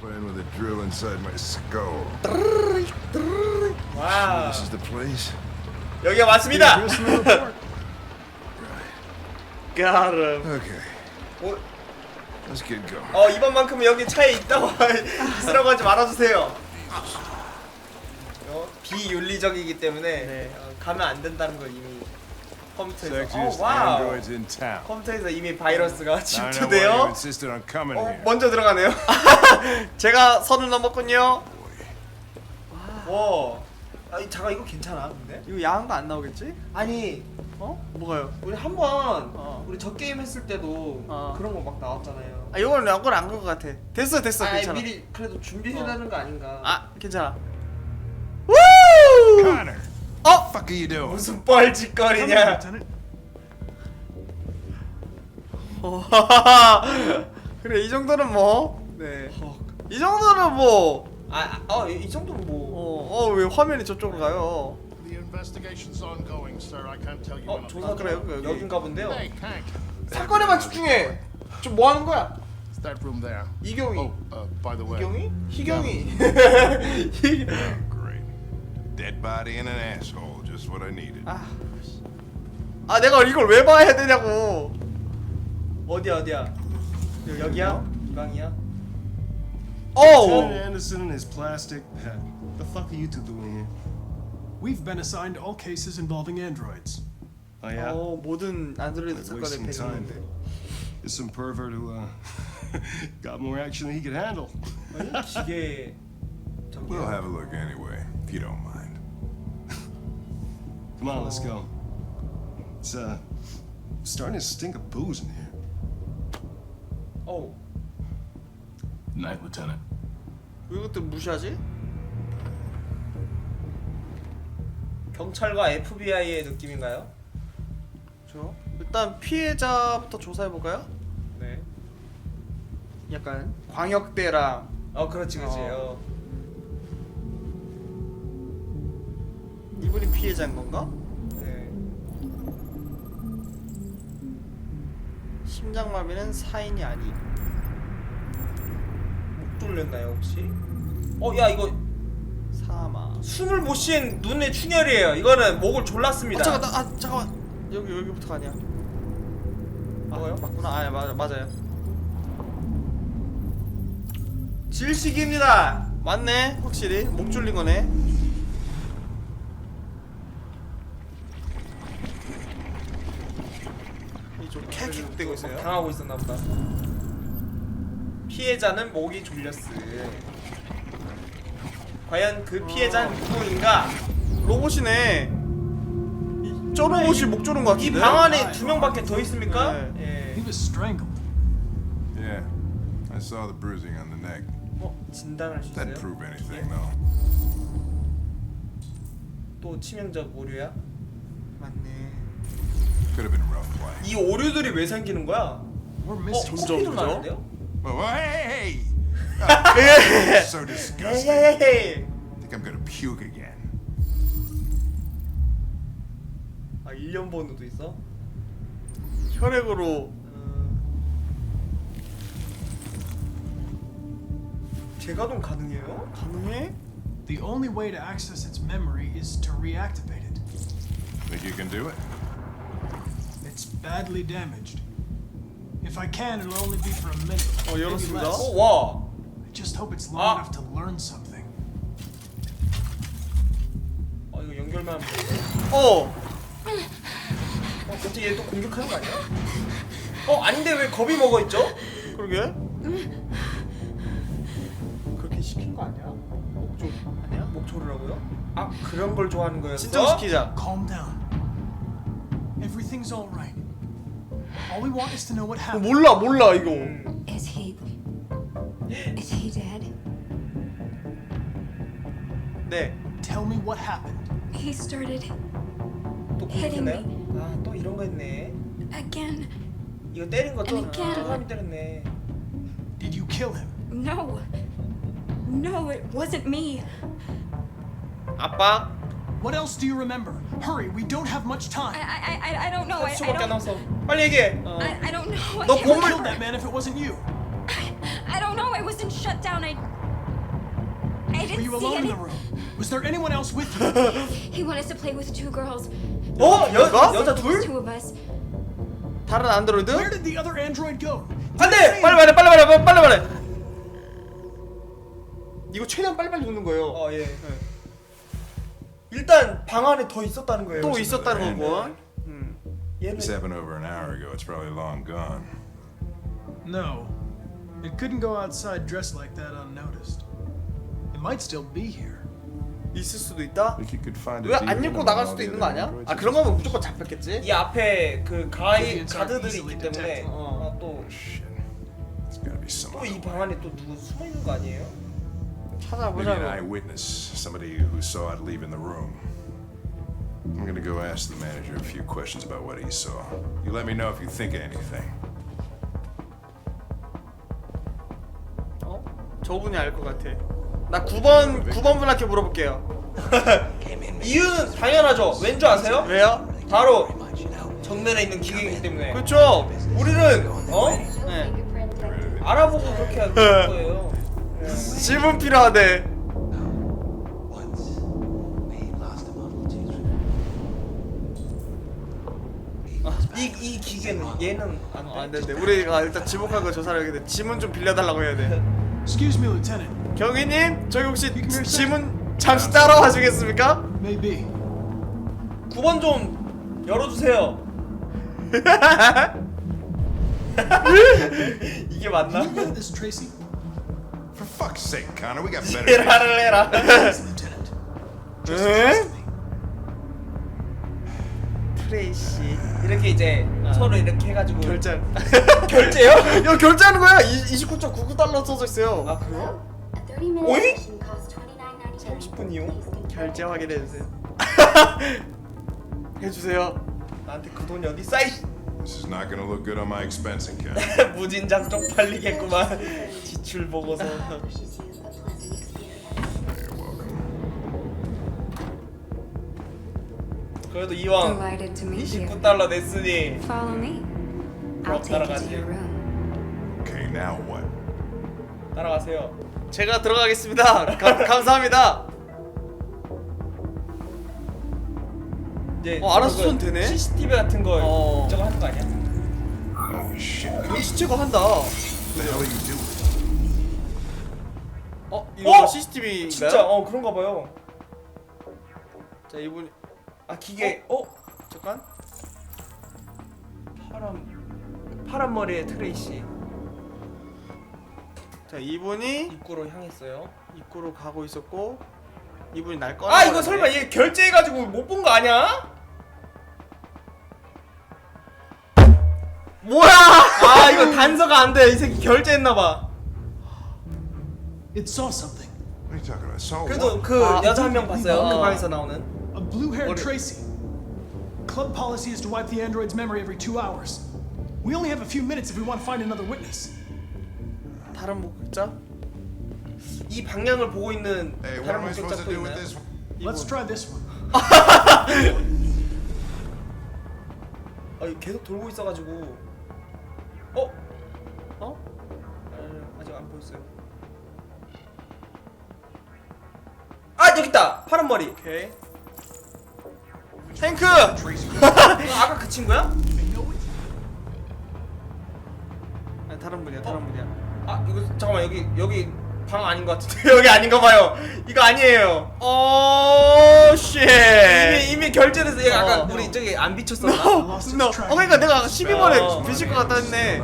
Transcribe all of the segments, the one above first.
Playing with a drill inside my skull. 와 This is the place. 여기가 맞습니다. Address in the report. 가름. Okay, 어, let's get going. 어 이번만큼은 여기 차에 있다고 있으라고 하지 말아주세요. 어, 비윤리적이기 때문에 어, 가면 안 된다는 걸 이미 컴퓨터에서. Sexiest 어, 와우. androids in town. 컴퓨터에서 이미 바이러스가 I know why you 침투돼요. insisted on coming 어, here. 먼저 들어가네요. 제가 선을 넘었군요. 와. 아, 이- 잠깐 이거 괜찮아 근데? 이거 야한 거 안 나오겠지? 아니 어? 뭐가요? 우리 한번 어. 우리 저 게임 했을 때도 어. 그런 거 막 나왔잖아요. 아 이건 이건 안그것 같아. 됐어 됐어 아, 괜찮아. 미리 그래도 준비해야 되는 거 아닌가? 아 괜찮아. 우! Connor, 어? Fuck are you doing? 무슨 뻘짓거리냐? 어, 그래 이 정도는 뭐. 네. 이 정도는 뭐. 아, 아, 어, 이, 이 정도는 뭐. 어, 어, 왜 화면이 저쪽으로 가요? The investigation's ongoing, sir. I can't tell you 어, when I'll 조사 그래요? 여기. 여긴가 본데요. Hey, Hank. 사건에만 집중해. 좀 뭐 하는 거야? It's that room there. 이경이. Oh, uh, by the way. 이경이? 희경이. Oh, great. Dead body and an asshole, just what I needed. 아, 아 내가 이걸 왜 봐야 되냐고. 어디야 어디야? 여기야? 이 방이야? 어우. Lieutenant Anderson and his plastic pet. The fuck are you two doing here? We've been assigned all cases involving androids. Oh yeah. 어 모든 안드로이드 사건의 Wasting time. 배경인데. There's some pervert who uh, got more action than he could handle. 아니 기계. We'll 저기야. have a look anyway, if you don't mind. Come on, let's go. It's uh starting to stink of booze in here. 어우. Night, Lieutenant. 왜 이것들 무시하지? 경찰과 FBI의 느낌인가요? 저 일단 피해자부터 조사해 볼까요? 네. 약간 광역대랑 어 그렇지 그렇지. 어. 어. 이분이 피해자인 건가? 네. 심장마비는 사인이 아니. 목 뚫렸나요 혹시? 어 야 이거 사마. 숨을 못쉰 눈의 충혈이에요. 이거는 목을 졸랐습니다. 아 잠깐 나, 아 잠깐만 여기 여기부터가 아니야. 아 뭐요? 맞구나. 아 맞아 맞아요. 질식입니다. 맞네 확실히 목 졸린 거네. 이좀 캑캑 대고 있어요. 당하고 있었나 보다. 피해자는 목이 졸렸음. 과연 그 피해자는 누구인가? 로봇이네. 이, 저 로봇이 목 조른 거이 같은데. 방 안에 두 명밖에 더 있습니까? 네. He 예. was strangled. Yeah, I saw the bruising on the neck. 어 진단할 수 있어요? That prove anything, though. 또 치명적 오류야? 맞네. Could have been rough play. 이 오류들이 왜 생기는 거야? We're 어 missing. 코피도 점점이죠? 나는데요? Oh, well, hey, hey! Ah, so disgusting. 헤헤헤. I think I'm gonna puke again. 아 1년 번호도 있어? 혈액으로 음... 재가동 가능해요? 가능해? The only way to access its memory is to reactivate it. Think you can do it? It's badly damaged. If I can, it'll only be for a minute. 어 maybe 열었습니다. less. 어 와. I just hope it's long Ah. enough to learn something. 어 이거 연결만 하면 돼. 어. 어 갑자기 얘또 공격하는 거 아니야? 어 아닌데 왜 겁이 먹어 있죠? 그러게. 그렇게 시킨 거 아니야? 목조 아니야? 목조르라고요? 아 그런 걸 좋아하는 거였어? 진정시키자. Calm down. Everything's all right. All we want is to know what 어, happened. 몰라 몰라 이거. 음. Is he. Is he dead? 네. Tell me what happened. He started 또 공격했나요? 아또 이런 거 했네. again. 이거 때린 거또 And again. 사람이 때렸네. Did you kill him? No. No, it wasn't me. 아빠. What else do you remember? Hurry, we don't have much I time. I I, I don't know. I, I 30초밖에 안 don't. 남았어. 빨리 얘기해. 어. I, I don't know. I 너 can't Who 공을 killed that man if it wasn't you? I I don't know. I wasn't shut down. I. I Were didn't you see alone in any. the room? Was there anyone else with you? He wanted us to play with two girls. 어? 여, 누가? 여자 Just 둘? two of us. 다른 안드로이드? Where did the other android go? 안돼! 빨리 말해 빨리 말해 빨리 말해 이거 최대한 빨리빨리 죽는 거예요 어 예. 일단 방 안에 더 있었다는 거예요. 또. 있었다는 거고 얘는 This happened over an hour ago. It's probably long gone. No. It couldn't go outside dressed like that unnoticed. It might still be here. 있을 수도 있다? Think you could find a 왜안 입고 among 나갈 all 수도 the 있는 거 other 아니야? androids? 아 그런 거면 무조건 잡혔겠지? 이 앞에 그 가이 가드들이 있기 때문에. 어, 또 Shit. It's gotta be some 또 other 이 way. 방 안에 또 누구 숨어 있는 거 아니에요? Maybe an 찾아보자고 eyewitness, somebody who saw it leaving the room. I'm gonna go ask the manager a few questions about what he saw. You let me know if you think of anything. 어? 저분이 알 것 같아 나 9번 9번 분한테 물어볼게요 이유는 당연하죠. 왠 줄 아세요? 왜요? 바로 정면에 있는 기계이기 때문에. 그렇죠 우리는 어 네. 알아보고 그렇게 할 거예요. 질문 필요하대 기계는 얘는 안 돼. 아, 안 되는데 우리가 일단 지목하고 조사를 해야 돼 지문 좀 빌려달라고 해야 돼 Excuse me, Lieutenant. 경위님 저기 혹시 지문 잠시 따라와 주겠습니까? Maybe. 9번 좀 열어주세요. 이게 맞나? Can you get this, Tracy? For fuck's sake, Connor, we got better. 해라. Lieutenant. 에? 트레이시 이렇게 이제 서로 이렇게 해가지고 결제 결제요? 야 결제하는 거야 29.99달러 써져 있어요 아 그래요? A 30 minute Oink? session costs $29.99. 30분 이용? Please confirm. 결제 확인해 주세요 해주세요 나한테 그 돈이 어디 쌓이? This is not gonna look good on my expense account. 무진장 쪽팔리겠구만. 지출 보고서. 그래도 이왕 Delighted to meet you. 29달러 냈으니 Follow me. I'll take you to 따라가지. your room. Okay, now what? 따라가세요. 제가 들어가겠습니다 가, 감사합니다 이제 어, 알아서 손 되네? CCTV 같은 거 어. 저거 하는 거 아니야? Oh shit. 눈치 채고 한다 What the hell are you doing? 어? 이거 어? CCTV인가요? 진짜 어 그런가 봐요. 자 이분이 아 기계 어? 잠깐 파란 파란 머리의 트레이시 자 이분이 입구로 향했어요. 입구로 가고 있었고 이분이 날 꺼. 아 이거 설마 얘 결제해가지고 못 본 거 아니야? 뭐야? 아 이거 단서가 안 돼. 이 새끼 결제했나 It saw something. What are you talking about? So 그래도 what? 그 아, 여자 한 명 봤어요. 아. 그 방에서 나오는. A blue-haired What- Tracy. Club policy is to wipe the android's memory every two hours. We only have a few minutes if we want to find another witness. 다른 목격자? 이 방향을 보고 있는 Hey, what 다른 am I supposed 목격자 to 또 do with 있나요? this? Let's try this one. 아 이거 계속 돌고 있어가지고. 어? 어? 아, 아직 안 보였어요. 아 여기 있다. 파란 머리. 오케이. 탱크! 이거 아까 그 친구야? 아니, 다른 분이야, 다른 분이야. 아 이거 잠깐만 여기 여기 방 아닌 것 같은데 여기 아닌가 봐요. 이거 아니에요. 오, 쉣. 이미 이미 결제돼서 얘가 아까 어. 우리 저기 안 비쳤었나? no. its 어. 그러니까 내가 아까 12번에 어. 비실 것 같다 했네.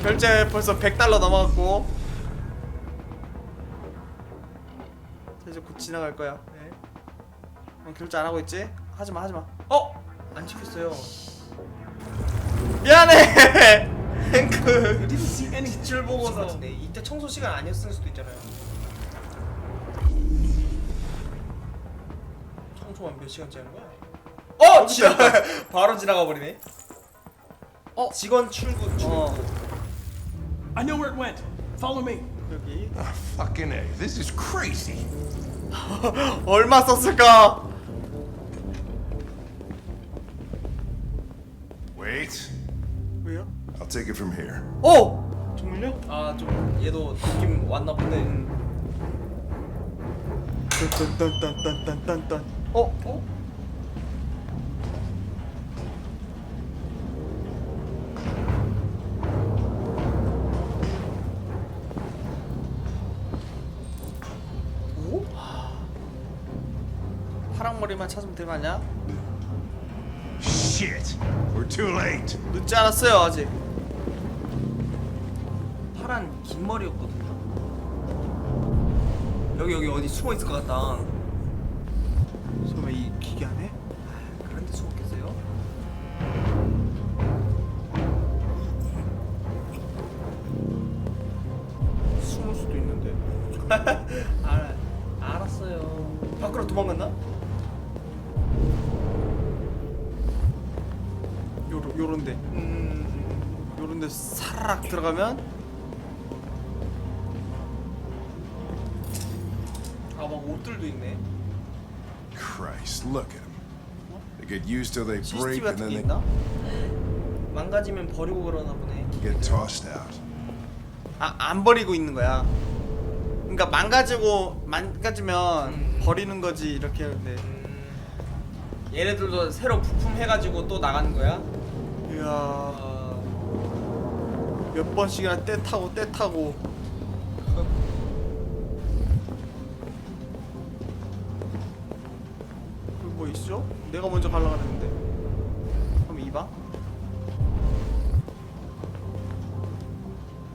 결제 벌써 100달러 넘어갔고. 자, 이제 곧 지나갈 거야. 네. 어, 결제 안 하고 있지? 하지 마, 하지 마. 어? 안 찍혔어요. 미안해. any 지출 보고서. 네, 이때 청소 시간 아니었을 수도 있잖아요. 청소만 몇 시간째 하는 거야? 어, 지나 바로 지나가 버리네. 어? 직원 출구 출구. 어, I know where it went. Follow me. 여기. Ah, fucking A. This is crazy. 얼마 썼을까? Take it from here. 오! 정말요? 아 좀 얘도 느낌 왔나 본데. 딴딴딴딴딴딴딴. 어? 어? 오? 파랑 머리만 찾으면 거 아니야? Shit! We're too late. 늦지 않았어요 아직. 파란 긴 머리였거든요. 여기 여기 어디 숨어 있을 것 같다. 설마 이 기계 안에? 그런데 숨었겠어요? 숨을 수도 있는데. 알 알았어요. 밖으로 도망갔나? 요런 요런데. 음, 요런데 사라락 들어가면 막 옷들도 있네. Christ, look at them. They get used till they break CCTV and 같은 then 게 they 있나? 망가지면 버리고 그러나 보네. get tossed out. 아, 안 버리고 있는 거야. 그러니까 망가지고 망가지면 음. 버리는 거지 이렇게 하는데. 음, 얘네들도 새로 부품 해가지고 또 나가는 거야? 이야 아, 몇 번씩이나 때 타고 때 타고. 있어? 내가 먼저 가려고 했는데. 그럼 이봐.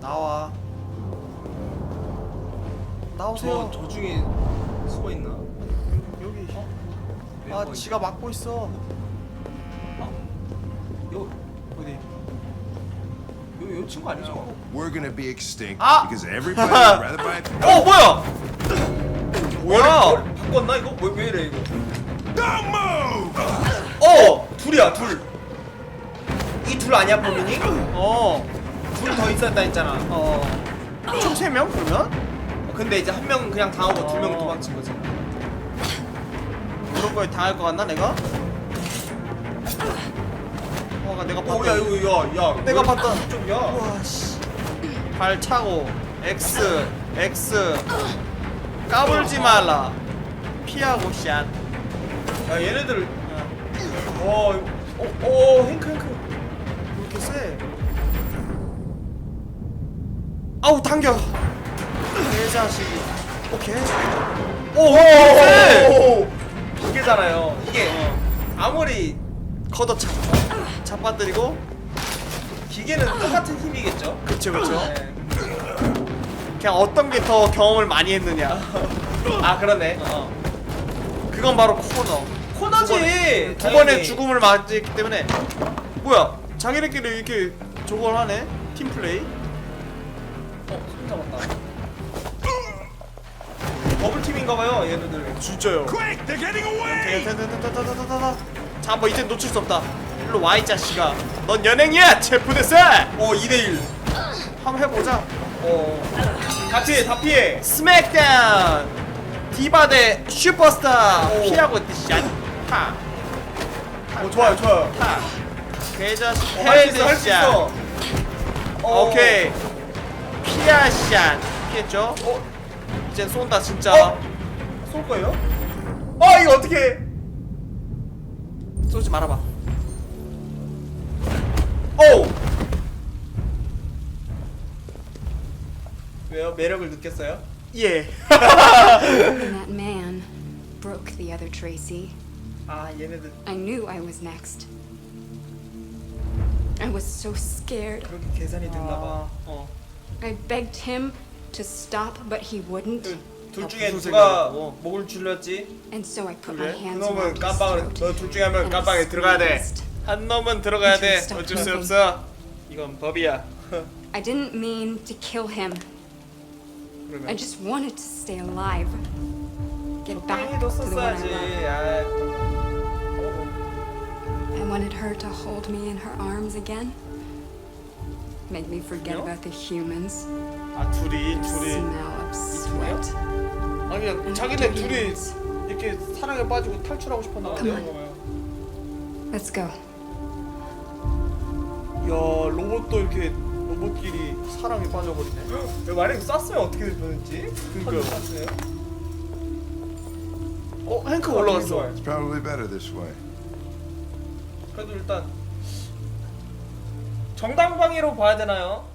나와. 나오세요. 저, 저 중에 숨어 있나? 여기. 왜 아, 뭐 지가 막고 있어. 요, 어디? 요, 요 친구 아니죠? We're gonna be extinct Ah! because everybody would rather buy. 어, 뭐야? 뭐야? 바꿨나 이거? 왜, 왜 이래 이거? 어! 둘이야 둘. 이 둘 아니야 범인이? 어. 둘 더 있었다 했잖아. 어. 총 3명 그러면? 어, 근데 이제 한 명은 그냥 당하고 두 명은 어. 도망친 거지. 그런 거에 당할 것 같나 내가? 어, 내가 봤던. 오야 이거 야 야. 내가 봤던. 쪽이야. 우와 씨. 발 차고 X X 까불지 말라. 피하고 샷. 야 얘네들. 와, 어, 어, 행크 행크. 왜 이렇게 세? 아우 당겨. 개자식이. 오케이. 오, 오, 오, 오. 이게잖아요. 이게 아무리 걷어차. 잡아뜨리고. 기계는 똑같은 힘이겠죠. 그쵸 그쵸. 네. 그냥 어떤 게 더 경험을 많이 했느냐. 아 그러네. 어. 그건 바로 코너. 코너지. 두 번의. 죽음을 맞이했기 때문에 뭐야 자기네끼리 이렇게 저걸 하네 팀 플레이 어, 손 잡았다. 더블 팀인가봐요 얘네들. 진짜요 Quick, they're getting away! 다다다다다다다다 자 한번 이제 놓칠 수 없다 일로 와 이 자식아 넌 연행이야 체포됐어 어 2대 1 한번 해보자 어. 다 피해 다 피해 스맥다운 디바 대 슈퍼스타 오. 피하고 샷 타. 어 좋아요 좋아요 타. 개자식 어, 할수 있어 할수 헤드샷 있어 어. 오케이 피아샷 피했죠? 어? 이제 쏜다 진짜 어? 쏠 거예요? 아 이거 어떻게 쏘지 말아봐 오 왜요 매력을 느꼈어요? 예 When that man broke the other Tracy, 아 얘네들 I knew I was next. I was so scared. 그렇게 계산이 됐나봐 아, 어. I begged him to stop, but he wouldn't. 둘 아, 중에 무슨 누가. 목을 줄였지? And so I put 그래? my hands 그놈은 around his throat. 너둘 중에 한 명 and I 깜빡에 들어가야 돼 squeezed. 한 놈은 들어가야 돼 어쩔 수. 없어 이건 법이야 I didn't mean to kill him. I 그러면 just wanted to stay alive. Get back to the one I. 아, I wanted her to hold me in her arms again. Make me forget 둘이요? about the humans. 아 둘이 the 둘이 smell of sweat. 아니 자기네 둘이 이렇게 사랑에 빠지고 탈출하고 싶었나봐요. Come on. Let's go. 야 로봇도 이렇게 로봇끼리 사랑에 빠져버리네. 야, 만약에 쌌으면 어떻게 변했지? 그러니까. 어 탱크 올라갔어. It's probably better this way. 그래도 일단 정당방위로 봐야 되나요?